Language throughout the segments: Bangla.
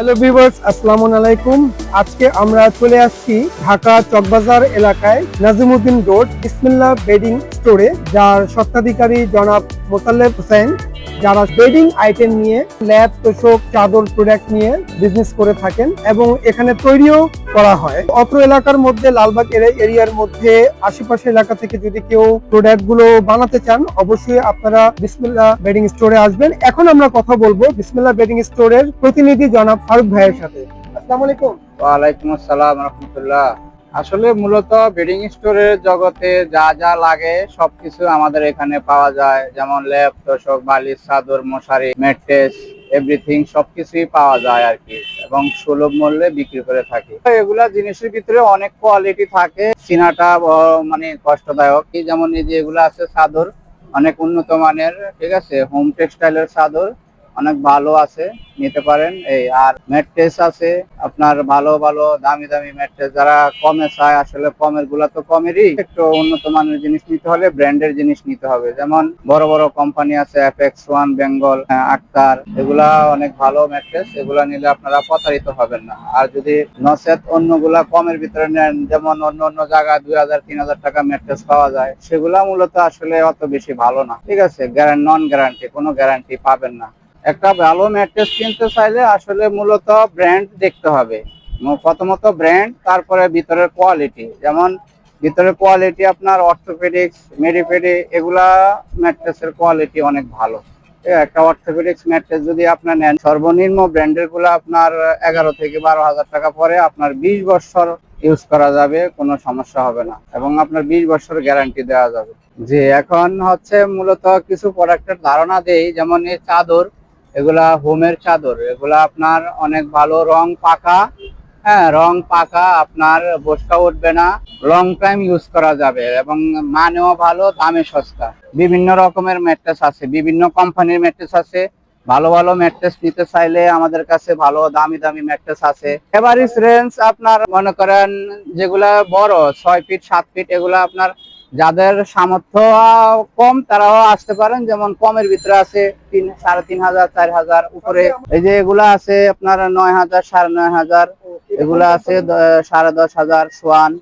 হ্যালো ভিভার্স আসসালামু আলাইকুম আজকে আমরা চলে আসছি ঢাকা চকবাজার এলাকায় নাজিমুদ্দিন রোড ইসমিল্লা বেডিং স্টোরে, যার স্বত্বাধিকারী জনাব মোতালেব হোসেন। যারা বেডিং আইটেম নিয়ে, ল্যাব, তোষক, চাদর, প্রোডাক্ট নিয়ে বিজনেস করে থাকেন এবং এখানে তৈরিও করা হয়। অত্র এলাকার মধ্যে, লালবাগ এরিয়ার মধ্যে আশেপাশে এলাকা থেকে যদি কেউ প্রোডাক্টগুলো বানাতে চান, অবশ্যই আপনারা বিসমিল্লা বেডিং স্টোরে আসবেন। এখন আমরা কথা বলব বিসমিল্লা বেডিং স্টোরের প্রতিনিধি জনাব ফারুক ভাইয়ের সাথে। আসসালামু আলাইকুম। ওয়ালাইকুম আসসালাম রহমতুল্লাহ। আসলে মূলত বেডিং স্টোরের জগতে যা যা লাগে সবকিছু আমাদের এখানে পাওয়া যায়। যেমন ল্যাপ তোষক, বালিশ, চাদর, মশারি, ম্যাট্রেস এভরিথিং সবকিছুই পাওয়া যায় আর কি এবং সুলভ মূল্যে বিক্রি করে থাকি। এগুলা জিনিসের ভিতরে অনেক কোয়ালিটি থাকে চিনাটা মানে কষ্টদায়ক। যেমন এই যে এগুলো আছে চাদর, অনেক উন্নত মানের, ঠিক আছে? হোম টেক্সটাইলের চাদর অনেক ভালো আছে, নিতে পারেন। এই, আর ম্যাট্রেস আছে, আপনার ভালো ভালো, দামি দামি ম্যাট্রেস যারা কমে চায়, আসলে কমেরগুলা তো কমেরই। একটু উন্নত মানের জিনিস নিতে হলে ব্র্যান্ডের জিনিস নিতে হবে। যেমন বড় বড় কোম্পানি আছে এফএক্স ওয়ান বেঙ্গল আক্তার এগুলা অনেক ভালো ম্যাট্রেস এগুলা নিলে আপনারা প্রতারিত হবেন না। আর যদি নসেত অন্যগুলা কমের ভিতরে নেন, যেমন অন্য অন্য জায়গায় দুই হাজার, তিন হাজার টাকা ম্যাট্রেস পাওয়া যায়, সেগুলা মূলত আসলে অত বেশি ভালো না। ঠিক আছে নন গ্যারান্টি কোনো গ্যারান্টি পাবেন না। একটা ভালো ম্যাট্রেস কিনতে চাইলে আসলে মূলত ব্র্যান্ড দেখতে হবে। প্রথমত ব্র্যান্ড তারপরে ভিতরের কোয়ালিটি যেমন ভিতরের কোয়ালিটি আপনার অর্থোপেডিক্স মেডিপেডি এগুলা ম্যাট্রেসের কোয়ালিটি অনেক ভালো। একটা অর্থোপেডিক্স ম্যাট্রেস যদি আপনার নেন, সর্বনিম্ন ব্র্যান্ডেরগুলো আপনার এগারো থেকে বারো হাজার টাকা পরে আপনার বিশ বছর ইউজ করা যাবে, কোনো সমস্যা হবে না। এবং আপনার বিশ বছর গ্যারান্টি দেওয়া যাবে। যে, এখন হচ্ছে মূলত কিছু প্রোডাক্টের ধারণা দেই, যেমন এই চাদর। এগুলা হোমের চাদর, এগুলা আপনার অনেক ভালো রং পাকা। হ্যাঁ রং পাকা, আপনার বসকা উঠবে না। লং টাইম ইউজ করা যাবে এবং মানেও ভালো, দামে সস্তা। বিভিন্ন রকমের ম্যাট্রেস আছে, বিভিন্ন কোম্পানির ম্যাট্রেস আছে। ভালো ভালো ম্যাট্রেস নিতে চাইলে আমাদের কাছে ভালো দামি দামি ম্যাট্রেস আছে। এভারেজ রেঞ্জ আপনার মনে করেন যেগুলা বড়, ছয় ফিট সাত ফিট এগুলা আপনার যাদের সামর্থ্য কম, তারাও আসতে পারেন। যেমন কমের ভিতরে আছে তিন, সাড়ে তিন হাজার, চার হাজার, উপরে এই যে এগুলা আছে আপনার নয় হাজার, সাড়ে নয় হাজার। এগুলা আছে সাড়ে দশ হাজার, সোয়ান,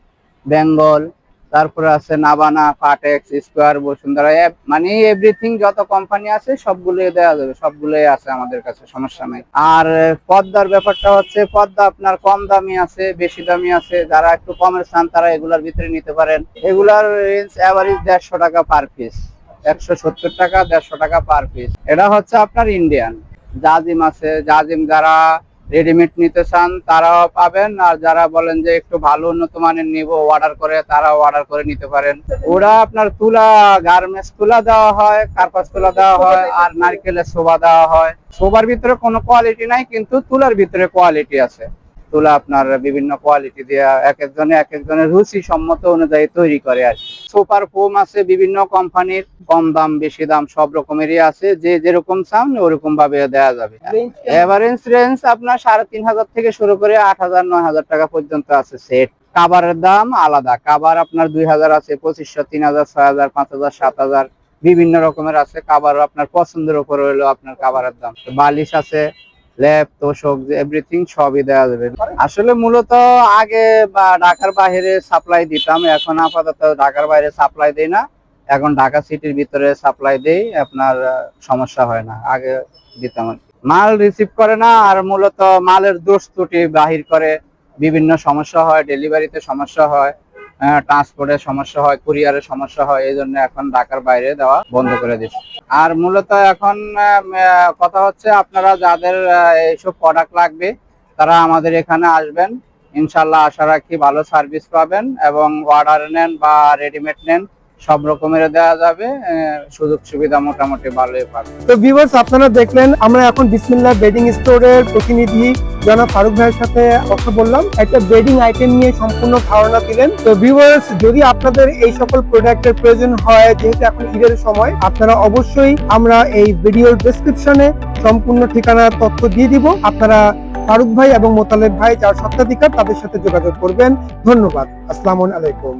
বেঙ্গল। তারপরে আছে নাবানা ফাটেক্স স্কোয়ার বসুন্ধরা, এ- মানে এভরিথিং যত কোম্পানি আছে সবগুলো দেওয়া যাবে, সবগুলোই আছে আমাদের কাছে, সমস্যা নাই। আর পদ্মার ব্যাপারটা হচ্ছে, পদ্মা আপনার কম দামি আছে, বেশি দামি আছে, যারা একটু কমের চান তারা এগুলার ভিতরে নিতে পারেন। এগুলার রেঞ্জ অ্যাভারেজ দেড়শো টাকা পার পিস একশো সত্তর টাকা, দেড়শো টাকা পার পিস এটা হচ্ছে আপনার ইন্ডিয়ান জাজিম আছে, জাজিম যারা রেডিমেড নিতে চান, তারাও পাবেন। আর যারা বলেন যে একটু ভালো উন্নত মানের নিব অর্ডার করে, তারাও অর্ডার করে নিতে পারেন। ওরা আপনার তুলা গার্মেন্টস তুলা দেওয়া হয় কার্পাস তুলা দেওয়া হয়, আর নারকেলের শোভা দেওয়া হয়। শোভার ভিতরে কোনো কোয়ালিটি নাই, কিন্তু তুলার ভিতরে কোয়ালিটি আছে। তুলা আপনার বিভিন্ন কোয়ালিটি দিয়ে এক একজনে এক একজনের রুচি সম্মত অনুযায়ী তৈরি করে আর সুপার ফোম আছে বিভিন্ন কোম্পানির। কম দাম বেশি দাম সব রকমেরই আছে। যে যেরকম চান ওরকম ভাবে দেওয়া যাবে। এভারেজ রেঞ্জ আপনার সাড়ে তিন হাজার থেকে শুরু করে আট হাজার নয় হাজার টাকা পর্যন্ত আছে সেট কাবারের দাম আলাদা। কাবার আপনার দুই হাজার আছে পঁচিশশো তিন হাজার ছয় হাজার পাঁচ হাজার সাত হাজার। বিভিন্ন রকমের আছে। কাবার আপনার পছন্দের উপর হলো আপনার কাবারের দাম। বালিশ আছে ল্যাপ তোষক এভরিথিং সবই দেওয়া যাবে। আসলে মূলত আগে, বা ঢাকার বাইরে সাপ্লাই দিতাম, এখন আপাতত ঢাকার বাইরে সাপ্লাই দেই না। এখন ঢাকা সিটির ভিতরে সাপ্লাই দেই, আপনার সমস্যা হয় না। আগে দিতাম মাল রিসিভ করে না, আর মূলত মালের দোষ ত্রুটি বাহির করে। বিভিন্ন সমস্যা হয় ডেলিভারিতে সমস্যা হয়। ট্রান্সপোর্টের সমস্যা হয় কুরিয়ারের সমস্যা হয়, এই জন্য এখন ঢাকার বাইরে দেওয়া বন্ধ করে দিচ্ছে। আর মূলত এখন কথা হচ্ছে আপনারা যাদের এইসব প্রোডাক্ট লাগবে, তারা আমাদের এখানে আসবেন। ইনশাল্লাহ আশা রাখি ভালো সার্ভিস পাবেন এবং অর্ডার নেন বা রেডিমেড নেন, সব রকমের দেওয়া যাবে সুযোগ সুবিধা মোটামুটি ভালোই পাবেন। তো ভিউয়ার্স আপনারা দেখলেন, আমরা এখন বিসমিল্লা বেডিং স্টোরের প্রতিনিধি জনাব ফারুক ভাইয়ের সাথে কথা বললাম। একটা বেডিং আইটেম নিয়ে সম্পূর্ণ ধারণা দিলেন। তো ভিউয়ার্স যদি আপনাদের এই সকল প্রোডাক্টের প্রয়োজন হয়, যেহেতু এখন ঈদের সময়, আপনারা অবশ্যই আমরা এই ভিডিওর ডেসক্রিপশনে সম্পূর্ণ ঠিকানার তথ্য দিয়ে দিব। আপনারা ফারুক ভাই এবং মোতালেব ভাই, যার সত্ত্বাধিকার তাদের সাথে যোগাযোগ করবেন। ধন্যবাদ। আসসালামু আলাইকুম।